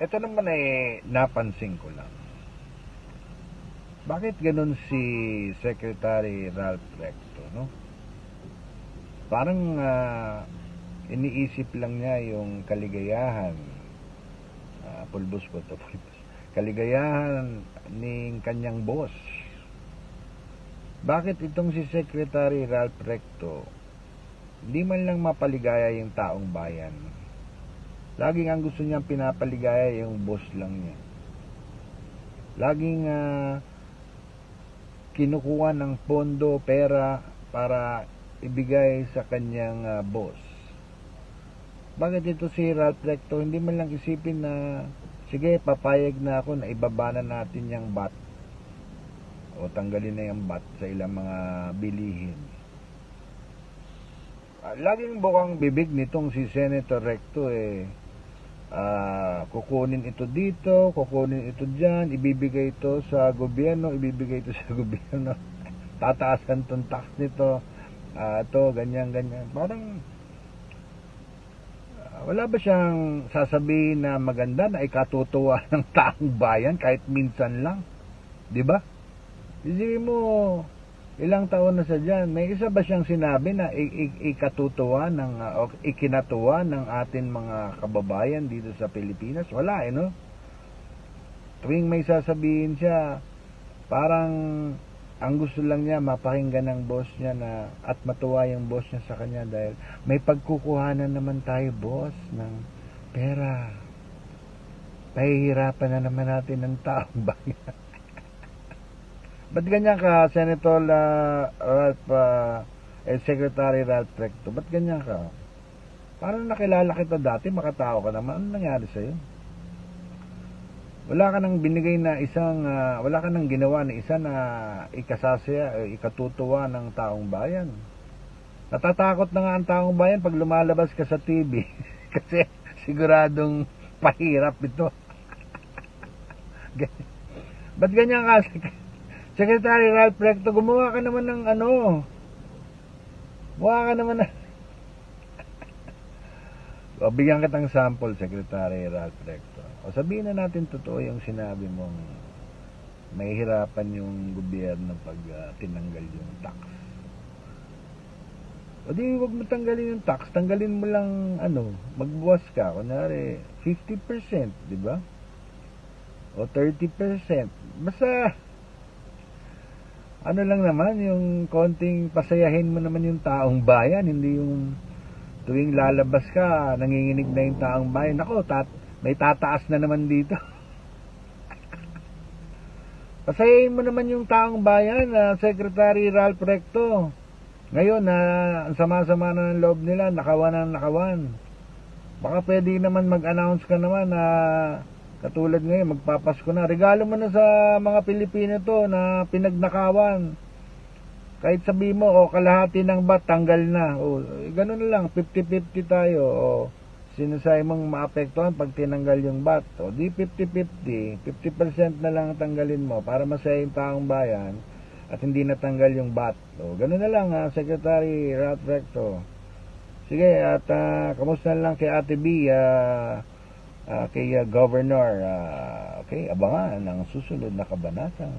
ito naman ay napansin ko lang. Bakit ganun si Secretary Ralph Recto, no? Parang ah, iniisip lang niya yung kaligayahan, ah, pulbos ko to, pulbos, kaligayahan ng kanyang boss. Bakit itong si Secretary Ralph Recto, hindi man lang mapaligaya yung taong bayan, Laging ang gusto niyang pinapaligaya yung boss lang niya. Laging ah, kinukuha ng pondo, pera para ibigay sa kanyang ah, boss. Bakit ito si Ralph Recto hindi man lang isipin na sige papayag na ako na ibaba na natin yung bat o tanggalin na yung bat sa ilang mga bilihin. Ah, laging bukang bibig nitong si Senator Recto eh ah, kukunin ito dito, kukunin ito dyan, ibibigay ito sa gobyerno, ibibigay ito sa gobyerno, tataasan tong tax nito, ah, ito, ganyan, ganyan. Parang, ah, wala ba siyang sasabihin na maganda na ikatutuwa ng taong bayan kahit minsan lang? Di ba? Isipin mo, ilang taon na sa dyan, may isa ba siyang sinabi na ikatutuwa ng, uh, ikinatuwa ng atin mga kababayan dito sa Pilipinas? Wala eh, no? Tuwing may sasabihin siya, parang ang gusto lang niya mapakinggan ng boss niya na at matuwa yung boss niya sa kanya dahil may pagkukuhanan naman tayo boss ng pera. Pahihirapan na naman natin ng taong bayan. Ba't ganyan ka, Senator uh, Ralph, uh, eh, Secretary Ralph Recto? Ba't ganyan ka? Parang nakilala kita dati, makatao ka naman. Ano nangyari sa'yo? Wala ka nang binigay na isang, ah, wala ka nang ginawa na isa na ikasasaya, eh, ikatutuwa ng taong bayan. Natatakot na nga ang taong bayan pag lumalabas ka sa TV. Kasi siguradong pahirap ito. Ba't ganyan ka? Secretary Ralph Recto, gumawa ka naman ng ano. Gumawa ka naman ng... o, bigyan kitang sample, Secretary Ralph Recto. O, sabihin na natin totoo yung sinabi mong may hirapan yung gobyerno pag ah, tinanggal yung tax. O di, wag mo tanggalin yung tax. Tanggalin mo lang, ano, magbuwas ka. Kunwari, 50%, di ba? O 30%. Basta, ano lang naman, yung konting pasayahin mo naman yung taong bayan, hindi yung tuwing lalabas ka, nanginginig na yung taong bayan. Ako, tat, may tataas na naman dito. Pasayahin mo naman yung taong bayan, na Secretary Ralph Recto. Ngayon, na ang sama-sama na ng loob nila, nakawan na nakawan. Baka pwede naman mag-announce ka naman na Katulad ngayon, magpapasko na. Regalo mo na sa mga Pilipino to na pinagnakawan. Kahit sabi mo, o kalahati ng bat, tanggal na. O, eh, ganun na lang, 50-50 tayo. O, sinasay mong maapektuhan pag tinanggal yung bat. O, di 50-50. 50% na lang ang tanggalin mo para masaya yung taong bayan at hindi natanggal yung bat. O, ganun na lang, ha, Secretary Ralph Recto. Sige, at ah, kamusta lang kay Ate B, ah, ah, kay ah, Governor, ah, okay, abangan ang susunod na kabanata.